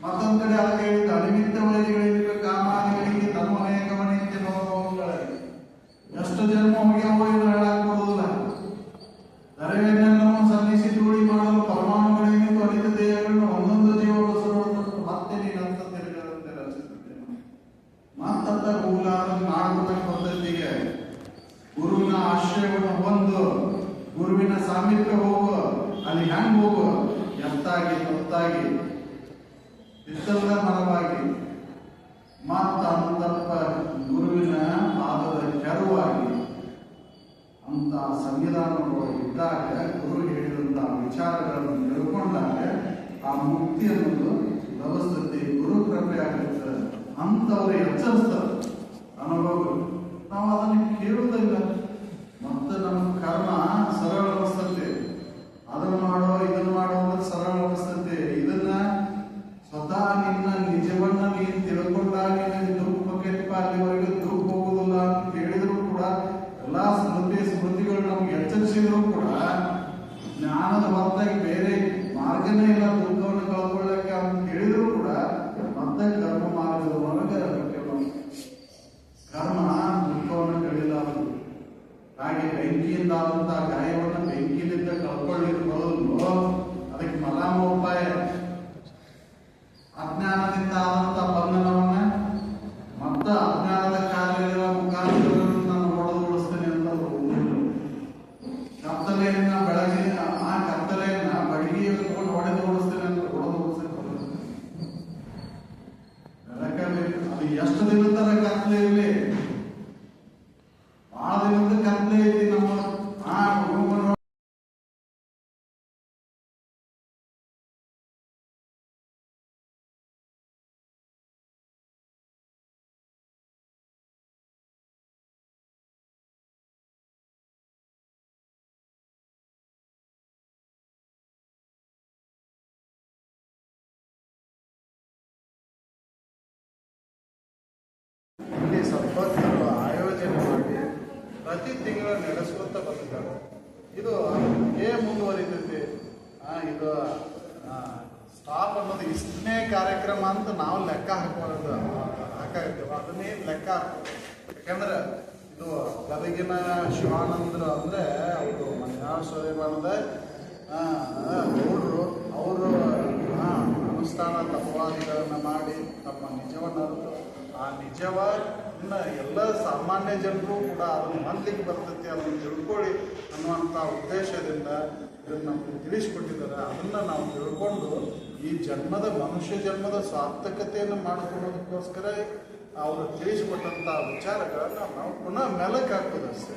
ಮತ್ತೊಂದ್ ಕಡೆ ಹೇಳಿದ ಅನಿಮಿತ್ತ ವೈರಿಗಳಿಗೆ ಕಾಮಾನಿಗಳಿಗೆ ತನ್ಮಯ ಗಮನಿತ್ಯ ನೋವುಗಳಲ್ಲಿ ಎಷ್ಟು ಜನ್ಮ ಹೋಗಿ ಏನು ಹೇಳಕ್ ಬರುವುದಿಲ್ಲ ದರವೆನ್ನೆಲ್ಲವನ್ನು ಸಲ್ಲಿಸಿ ತೂಳಿ ಮಾಡಲು ಪರಮಾಣುಗಳಿಗೆ ತ್ವರಿತ ದೇಹಗಳನ್ನು ಒಂದೊಂದು ಜೀವಗಳು ಮತ್ತೆ ನೀನಂತ ತಿರುಗದಂತೆ ರಚಿಸುತ್ತೇನೆ ಮತ್ತಂತ ಮೂಲಾದ ಮಾಡುವುದಕ್ಕೆ ಪದ್ಧತಿಗೆ. ಗುರುವಿನ ಆಶ್ರಯವನ್ನು ಹೊಂದು, ಗುರುವಿನ ಸಾಮೀಪ್ಯ ಹೋಗು ಅಲ್ಲಿ ಹ್ಯಾಂಗ್ ಹೋಗು ಎತ್ತಾಗಿ, ತೊತ್ತಾಗಿ ಇಷ್ಟದ ಮರವಾಗಿ ಮತ್ತ ಅಂತಪ್ಪ ಗುರುವಿನ ಪಾದದ ಕೆರವಾಗಿ ಅಂತ ಸಂವಿಧಾನದೊಳಗೆ ಇದ್ದಾಗ ಗುರು ಹೇಳಿದಂತಹ ವಿಚಾರಗಳನ್ನು ತಿಳ್ಕೊಂಡಾಗ ಆ ಮುಕ್ತಿ ಅನ್ನೋದು ಲಭಿಸ್ತದೆ ಗುರು ಕೃಪೆ ಆಗುತ್ತೆ ಅಂತವ್ರು ಎಚ್ಚರಿಸ್ತಾರೆ. ಅನುಭವ ನಾವು ಅದನ್ನು ನಮ್ಗೆ ಎಚ್ಚರಿಸಿದ್ರು ಕೂಡ ಜ್ಞಾನದ ಹೊರತಾಗಿ ಬೇರೆ ಮಾರ್ಗನೇ ಇಲ್ಲ ದುಃಖವನ್ನು ಕಳ್ಕೊಳ್ಳಕ್ಕೆ ಅಂತ ಹೇಳಿದ್ರು ಕೂಡ ಮತ್ತೆ ಕರ್ಮ ಮಾರ್ಗದ ಒಳಗೆ ಕೆಲವು ಕರ್ಮ ದುಃಖವನ್ನು ಕಳಿಲಾರದು ಹಾಗೆ ಬೆಂಕಿಯಿಂದ ಆದಂತಹ ಗಾಯವನ್ನು ಬೆಂಕಿಯಿಂದ ಕಳ್ಕೊಳ್ಳಿಕ್ಕೆ ಬರೋದು ಅದಕ್ಕೆ ಮಲಾಮೋಪಾಯ ಅಜ್ಞಾನದಿಂದ ಪ್ರತಿ ತಿಂಗಳು ನಡೆಸುವಂತ ಬಂದಿದ್ದಾರೆ ಇದು ಏ ಮುಂದುವರಿತೈತಿ. ಇದು ಸ್ಟಾಪ್ ಅನ್ನೋದು ಇಷ್ಟನೇ ಕಾರ್ಯಕ್ರಮ ಅಂತ ನಾವು ಲೆಕ್ಕ ಹಾಕೋದು ಹಾಕಾಗ್ತೇವೆ ಅದನ್ನೇ ಲೆಕ್ಕ. ಯಾಕಂದ್ರೆ ಇದು ಗದಗಿನ ಶಿವಾನಂದರು ಅಂದ್ರೆ ಅವರು ಮನ್ಯಾಶ್ವರ್ಯಮಾನದ ಗೌಡರು. ಅವರು ಅನುಷ್ಠಾನ ತಪವಾದಿಗಳನ್ನ ಮಾಡಿ ತಮ್ಮ ನಿಜವನ್ನು ಆ ನಿಜವನ್ನ ಎಲ್ಲ ಸಾಮಾನ್ಯ ಜನರು ಕೂಡ ಅದನ್ನು ಮನ್ಲಿಕ್ಕೆ ಬರ್ತೈತಿ, ಅದನ್ನು ತಿಳ್ಕೊಳ್ಳಿ ಅನ್ನುವಂಥ ಉದ್ದೇಶದಿಂದ ಇದನ್ನು ನಮಗೆ ತಿಳಿಸ್ಕೊಟ್ಟಿದ್ದಾರೆ. ಅದನ್ನು ನಾವು ತಿಳ್ಕೊಂಡು ಈ ಜನ್ಮದ ಮನುಷ್ಯ ಜನ್ಮದ ಸಾರ್ಥಕತೆಯನ್ನು ಮಾಡಿಕೊಳ್ಳೋದಕ್ಕೋಸ್ಕರ ಅವರು ತಿಳಿಸಿಕೊಟ್ಟಂಥ ವಿಚಾರಗಳನ್ನು ನಾವು ಪುನಃ ಮೆಲಕ್ಕೆ ಹಾಕೋದಷ್ಟೇ.